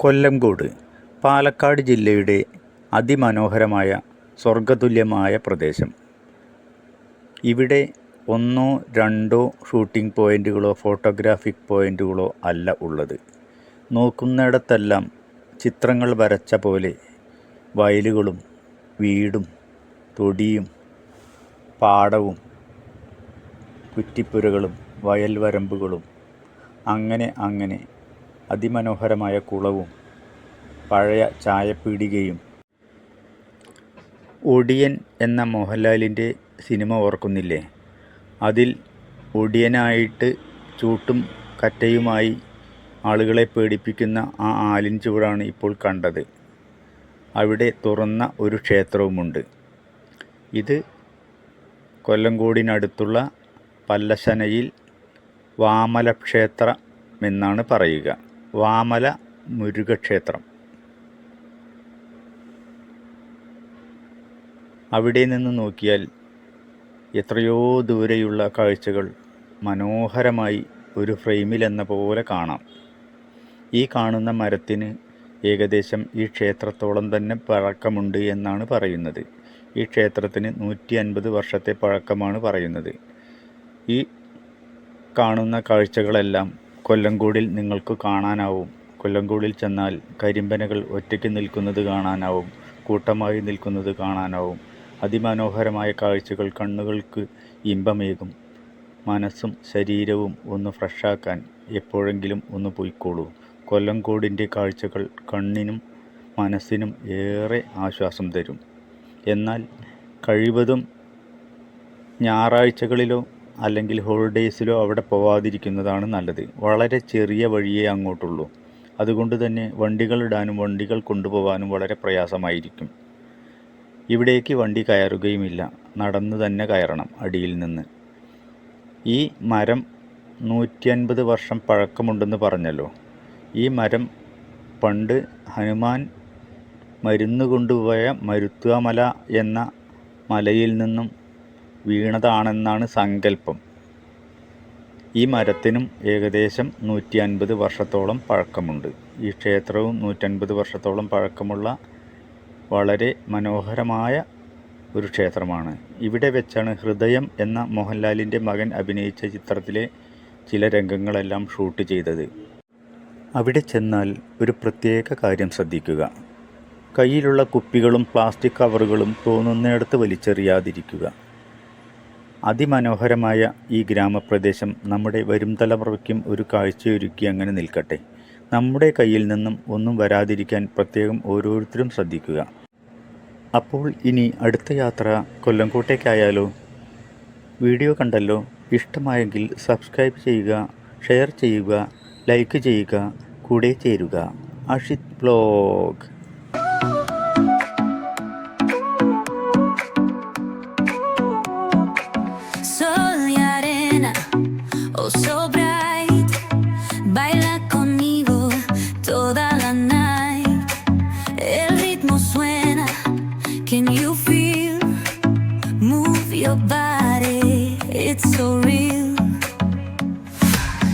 കൊല്ലംകോട് പാലക്കാട് ജില്ലയുടെ അതിമനോഹരമായ സ്വർഗതുല്യമായ പ്രദേശം. ഇവിടെ ഒന്നോ രണ്ടോ ഷൂട്ടിംഗ് പോയിന്റുകളോ ഫോട്ടോഗ്രാഫിക് പോയിന്റുകളോ അല്ല ഉള്ളത്. നോക്കുന്നിടത്തെല്ലാം ചിത്രങ്ങൾ വരച്ച പോലെ വയലുകളും വീടും തൊടിയും പാടവും കുറ്റിപ്പുരകളും വയൽവരമ്പുകളും അങ്ങനെ അങ്ങനെ അതിമനോഹരമായ കുളവും പഴയ ചായപ്പീടികയും ഒടിയൻ എന്ന മോഹൻലാലിന്റെ സിനിമ ഓർക്കുന്നില്ലേ? അതിൽ ഒടിയനായിട്ട് ചൂട്ടും കറ്റയുമായി ആളുകളെ പേടിപ്പിക്കുന്ന ആ ആലിൻ ചുവടാണ് ഇപ്പോൾ കണ്ടത്. അവിടെ തുറന്ന ഒരു ക്ഷേത്രവുമുണ്ട്. ഇത് കൊല്ലങ്കോടിനടുത്തുള്ള പല്ലശനയിൽ വാമലക്ഷേത്രം എന്നാണ് പറയുക. വാമല മുരുകക്ഷേത്രം. അവിടെ നിന്ന് നോക്കിയാൽ എത്രയോ ദൂരെയുള്ള കാഴ്ചകൾ മനോഹരമായി ഒരു ഫ്രെയിമിൽ എന്ന പോലെ കാണാം. ഈ കാണുന്ന മരത്തിന് ഏകദേശം ഈ ക്ഷേത്രത്തോളം തന്നെ പഴക്കമുണ്ട് എന്നാണ് പറയുന്നത്. ഈ ക്ഷേത്രത്തിന് നൂറ്റി അൻപത് വർഷത്തെ പഴക്കമാണ് പറയുന്നത്. ഈ കാണുന്ന കാഴ്ചകളെല്ലാം കൊല്ലങ്കോടിൽ നിങ്ങൾക്ക് കാണാനാവും. കൊല്ലങ്കോടിൽ ചെന്നാൽ കരിമ്പനകൾ ഒറ്റയ്ക്ക് നിൽക്കുന്നത് കാണാനാവും. കൂട്ടമായി നിൽക്കുന്നത് കാണാനാവും. അതിമനോഹരമായ കാഴ്ചകൾ കണ്ണുകൾക്ക് ഇമ്പമേകും. മനസ്സും ശരീരവും ഒന്ന് ഫ്രഷാക്കാൻ എപ്പോഴെങ്കിലും ഒന്ന് പോയിക്കോളൂ. കൊല്ലങ്കോടിന്റെ കാഴ്ചകൾ കണ്ണിനും മനസ്സിനും ഏറെ ആശ്വാസം തരും. എന്നാൽ കഴിവതും ഞായറാഴ്ചകളിലോ അല്ലെങ്കിൽ ഹോളിഡേയ്സിലോ അവിടെ പോവാതിരിക്കുന്നതാണ് നല്ലത്. വളരെ ചെറിയ വഴിയേ അങ്ങോട്ടുള്ളൂ. അതുകൊണ്ട് തന്നെ വണ്ടികൾ ഇടാനും വണ്ടികൾ കൊണ്ടുപോകാനും വളരെ പ്രയാസമായിരിക്കും. ഇവിടേക്ക് വണ്ടി കയറുകയുമില്ല. നടന്നു തന്നെ കയറണം അടിയിൽ നിന്ന്. ഈ മരം നൂറ്റി അൻപത് വർഷം പഴക്കമുണ്ടെന്ന് പറഞ്ഞല്ലോ. ഈ മരം പണ്ട് ഹനുമാൻ മരുന്ന് കൊണ്ടുപോയ മരുത്വാമല എന്ന മലയിൽ നിന്നും വീണതാണെന്നാണ് സങ്കല്പം. ഈ മരത്തിനും ഏകദേശം നൂറ്റി അൻപത് വർഷത്തോളം പഴക്കമുണ്ട്. ഈ ക്ഷേത്രവും നൂറ്റൻപത് വർഷത്തോളം പഴക്കമുള്ള വളരെ മനോഹരമായ ഒരു ക്ഷേത്രമാണ്. ഇവിടെ വെച്ചാണ് ഹൃദയം എന്ന മോഹൻലാലിന്റെ മകൻ അഭിനയിച്ച ചിത്രത്തിലെ ചില രംഗങ്ങളെല്ലാം ഷൂട്ട് ചെയ്തത്. അവിടെ ചെന്നാൽ ഒരു പ്രത്യേക കാര്യം ശ്രദ്ധിക്കുക. കയ്യിലുള്ള കുപ്പികളും പ്ലാസ്റ്റിക് കവറുകളും തോന്നുന്നിടത്ത് വലിച്ചെറിയാതിരിക്കുക. അതിമനോഹരമായ ഈ ഗ്രാമപ്രദേശം നമ്മുടെ വരും തലമുറയ്ക്കും ഒരു കാഴ്ചയൊരുക്കി അങ്ങനെ നിൽക്കട്ടെ. നമ്മുടെ കയ്യിൽ നിന്നും ഒന്നും വരാതിരിക്കാൻ പ്രത്യേകം ഓരോരുത്തരും ശ്രദ്ധിക്കുക. അപ്പോൾ ഇനി അടുത്ത യാത്ര കൊല്ലംകോട്ടേക്കായാലോ? വീഡിയോ കണ്ടല്ലോ? ഇഷ്ടമായെങ്കിൽ സബ്സ്ക്രൈബ് ചെയ്യുക ഷെയർ ചെയ്യുക ലൈക്ക് ചെയ്യുക കൂടെ ചേരുക. Ashith blog. your body, it's so real.